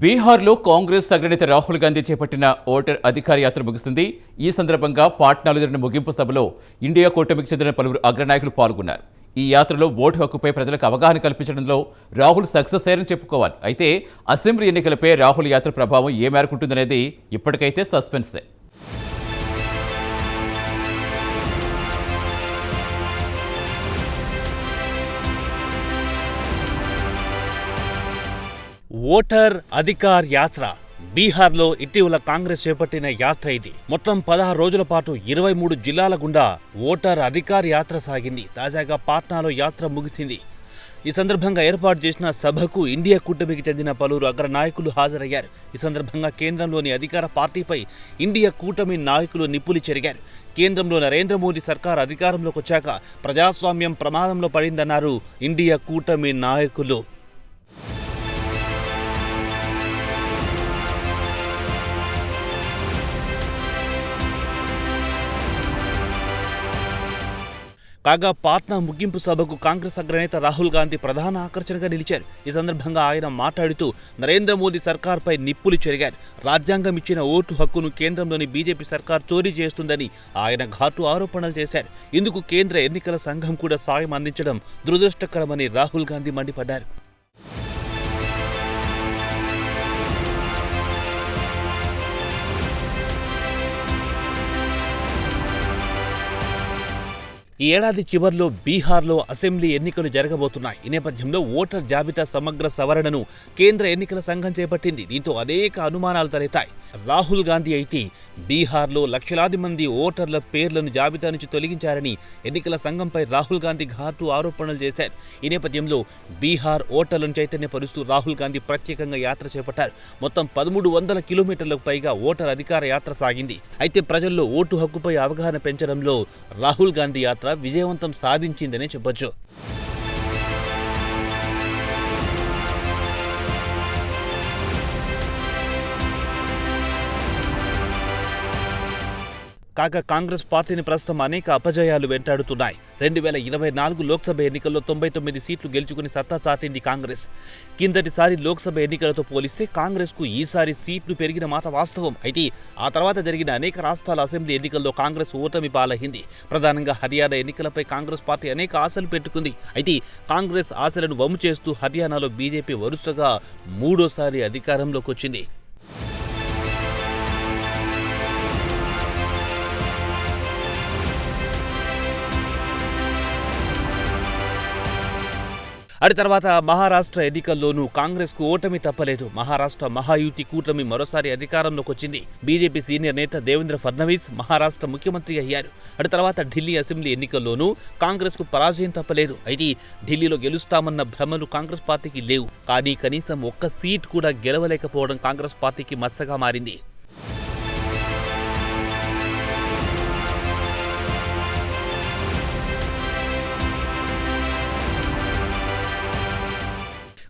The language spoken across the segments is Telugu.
బీహార్లో కాంగ్రెస్ అగ్రనేత రాహుల్ గాంధీ చేపట్టిన ఓటర్ అధికార యాత్ర ముగిసింది. ఈ సందర్భంగా పాట్నాలో జరిగిన ముగింపు సభలో ఇండియా కూటమికి చెందిన పలువురు అగ్రనాయకులు పాల్గొన్నారు. ఈ యాత్రలో ఓటు హక్కుపై ప్రజలకు అవగాహన కల్పించడంలో రాహుల్ సక్సెస్ అయ్యారని చెప్పుకోవాలి. అయితే అసెంబ్లీ ఎన్నికలపై రాహుల్ యాత్ర ప్రభావం ఏ మేరకు ఉంటుందనేది ఇప్పటికైతే సస్పెన్సే ఓటర్ అధికార్ యాత్ర. బీహార్లో ఇటీవల కాంగ్రెస్ చేపట్టిన యాత్ర ఇది. మొత్తం పదహారు రోజుల పాటు ఇరవై మూడు జిల్లాల గుండా ఓటర్ అధికార్ యాత్ర సాగింది. తాజాగా పాట్నాలో యాత్ర ముగిసింది. ఈ సందర్భంగా ఏర్పాటు చేసిన సభకు ఇండియా కూటమికి చెందిన పలువురు అగ్ర నాయకులు హాజరయ్యారు. ఈ సందర్భంగా కేంద్రంలోని అధికార పార్టీపై ఇండియా కూటమి నాయకులు నిప్పులు చెరిగారు. కేంద్రంలో నరేంద్ర మోదీ సర్కార్ అధికారంలోకి వచ్చాక ప్రజాస్వామ్యం ప్రమాదంలో పడిందన్నారు ఇండియా కూటమి నాయకులు. కాగా పాట్నా ముగింపు సభకు కాంగ్రెస్ అగ్రనేత రాహుల్ గాంధీ ప్రధాన ఆకర్షణగా నిలిచారు. ఈ సందర్భంగా ఆయన మాట్లాడుతూ నరేంద్ర మోదీ సర్కార్పై నిప్పులు చెరిగారు. రాజ్యాంగం ఇచ్చిన ఓటు హక్కును కేంద్రంలోని బీజేపీ సర్కార్ చోరీ చేస్తుందని ఆయన ఘాటు ఆరోపణలు చేశారు. ఇందుకు కేంద్ర ఎన్నికల సంఘం కూడా సాయం అందించడం దురదృష్టకరమని రాహుల్ గాంధీ మండిపడ్డారు. ఈ ఏడాది చివర్లో బీహార్లో అసెంబ్లీ ఎన్నికలు జరగబోతున్నాయి. ఈ నేపథ్యంలో ఓటర్ జాబితా సమగ్ర సవరణను కేంద్ర ఎన్నికల సంఘం చేపట్టింది. దీంతో అనేక అనుమానాలు తలెత్తాయి. రాహుల్ గాంధీ అయితే బీహార్లో లక్షలాది మంది ఓటర్ల పేర్లను జాబితా నుంచి తొలగించారని ఎన్నికల సంఘంపై రాహుల్ గాంధీ ఘాటు ఆరోపణలు చేశారు. ఈ నేపథ్యంలో బీహార్ ఓటర్లను చైతన్యపరుస్తూ రాహుల్ గాంధీ ప్రత్యేకంగా యాత్ర చేపట్టారు. మొత్తం పదమూడు వందల కిలోమీటర్లకు పైగా ఓటర్ అధికార యాత్ర సాగింది. అయితే ప్రజల్లో ఓటు హక్కుపై అవగాహన పెంచడంలో రాహుల్ గాంధీ యాత్ర విజయవంతం సాధించిందనే చెప్పొచ్చు. కాగా కాంగ్రెస్ పార్టీని ప్రస్తుతం అనేక అపజయాలు వెంటాడుతున్నాయి. రెండు వేల ఇరవై నాలుగు లోక్సభ ఎన్నికల్లో తొంభై తొమ్మిది సీట్లు గెలుచుకుని సత్తా చాటింది కాంగ్రెస్. కిందటిసారి లోక్సభ ఎన్నికలతో పోలిస్తే కాంగ్రెస్కు ఈసారి సీట్లు పెరిగిన మాట వాస్తవం. అయితే ఆ తర్వాత జరిగిన అనేక రాష్ట్రాల అసెంబ్లీ ఎన్నికల్లో కాంగ్రెస్ ఓటమి పాలైంది ప్రధానంగా హర్యానా ఎన్నికలపై కాంగ్రెస్ పార్టీ అనేక ఆశలు పెట్టుకుంది. అయితే కాంగ్రెస్ ఆశలను వమ్ము చేస్తూ హర్యానాలో బీజేపీ వరుసగా మూడోసారి అధికారంలోకి వచ్చింది అది తర్వాత మహారాష్ట్ర ఎన్నికల్లోనూ కాంగ్రెస్కు ఓటమి తప్పలేదు. మహారాష్ట్ర మహాయుతి కూటమి మరోసారి అధికారంలోకి వచ్చింది. బీజేపీ సీనియర్ నేత దేవేంద్ర ఫడ్నవీస్ మహారాష్ట్ర ముఖ్యమంత్రి అయ్యారు. అటు తర్వాత ఢిల్లీ అసెంబ్లీ ఎన్నికల్లోనూ కాంగ్రెస్కు పరాజయం తప్పలేదు. అయితే ఢిల్లీలో గెలుస్తామన్న భ్రమలు కాంగ్రెస్ పార్టీకి లేవు. కానీ కనీసం ఒక్క సీట్ కూడా గెలవలేకపోవడం కాంగ్రెస్ పార్టీకి మచ్చగా మారింది.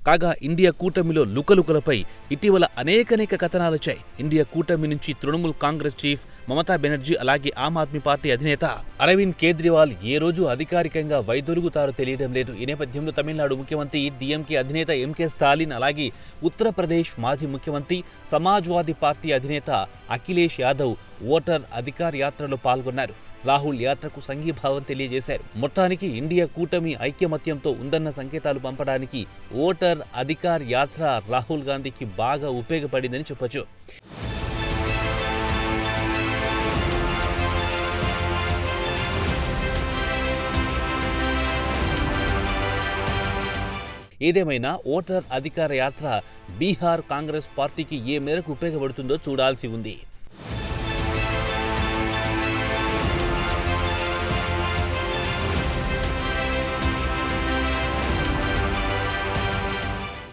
కాగా ఇండియా కూటమిలో లుకలుకలపై ఇటీవల అనేకనేక కథనాలొచ్చాయి ఇండియా కూటమి నుంచి తృణమూల్ కాంగ్రెస్ చీఫ్ మమతా బెనర్జీ అలాగే ఆమ్ ఆద్మీ పార్టీ అధినేత అరవింద్ కేజ్రీవాల్ ఏ రోజు అధికారికంగా వైదొలుగుతారో తెలియడం లేదు. ఈ నేపథ్యంలో తమిళనాడు ముఖ్యమంత్రి డిఎంకే అధినేత ఎంకే స్టాలిన్ అలాగే ఉత్తరప్రదేశ్ మాజీ ముఖ్యమంత్రి సమాజ్వాదీ పార్టీ అధినేత అఖిలేష్ యాదవ్ ఓటర్ అధికార యాత్రలో పాల్గొన్నారు. రాహుల్ యాత్రకు సంఘీభావం తెలియజేశారు. మొత్తానికి ఇండియా కూటమి ఐక్యమత్యంతో ఉందన్న సంకేతాలు పంపడానికి ఓటర్ అధికార్ యాత్ర రాహుల్ గాంధీకి బాగా ఉపయోగపడిందని చెప్పొచ్చు. ఏదేమైనా ఓటర్ అధికార యాత్ర బీహార్ కాంగ్రెస్ పార్టీకి ఏ మేరకు ఉపయోగపడుతుందో చూడాల్సి ఉంది.